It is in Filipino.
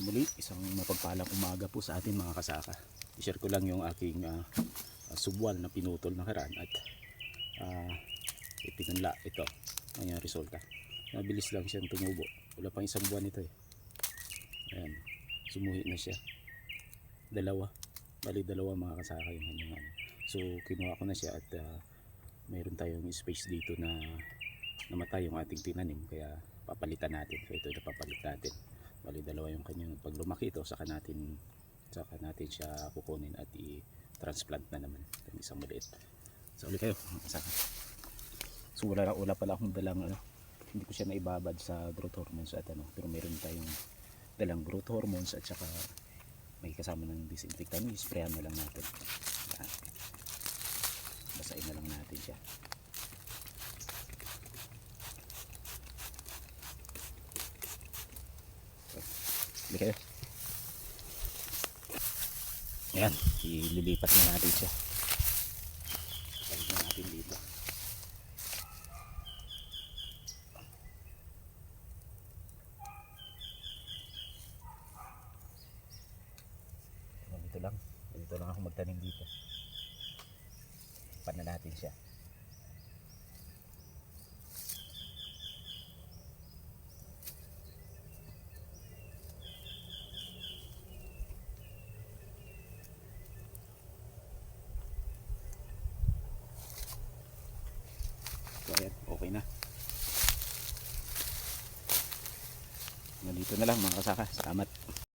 Muli, isang mapagpalang umaga po sa atin mga kasaka. I-share ko lang yung aking ah, subwal na pinutol na karaan at uh, ipinunla ito. Ang yung resulta. Mabilis lang siyang tumubo. Wala pang isang buwan ito eh. Ayan. Sumuhi na siya. Dalawa. Bali dalawa mga kasaka yung kanyang ano. So kinuha ko na siya at ah, mayroon tayong space dito na namatay yung ating tinanim kaya papalitan natin. So ito na papalit natin. Bali dalawa yung kanyang pag lumaki ito saka natin saka natin siya kukunin at i-transplant na naman yung isang maliit. So ulit kayo. kasaka. So wala, wala pala akong dalang ano, hindi ko siya naibabad sa growth hormones at ano, pero meron tayong dalang growth hormones at saka may kasama ng disinfectant, i-sprayan na lang natin. Yan. Basahin na lang natin siya. Hindi kayo. Yan, ililipat na natin siya. Balik na natin dito. Ganito lang. Ganito lang ako magtanim dito. Pan na natin siya. Ayan, okay na. Nandito na lang mga kasaka. Salamat.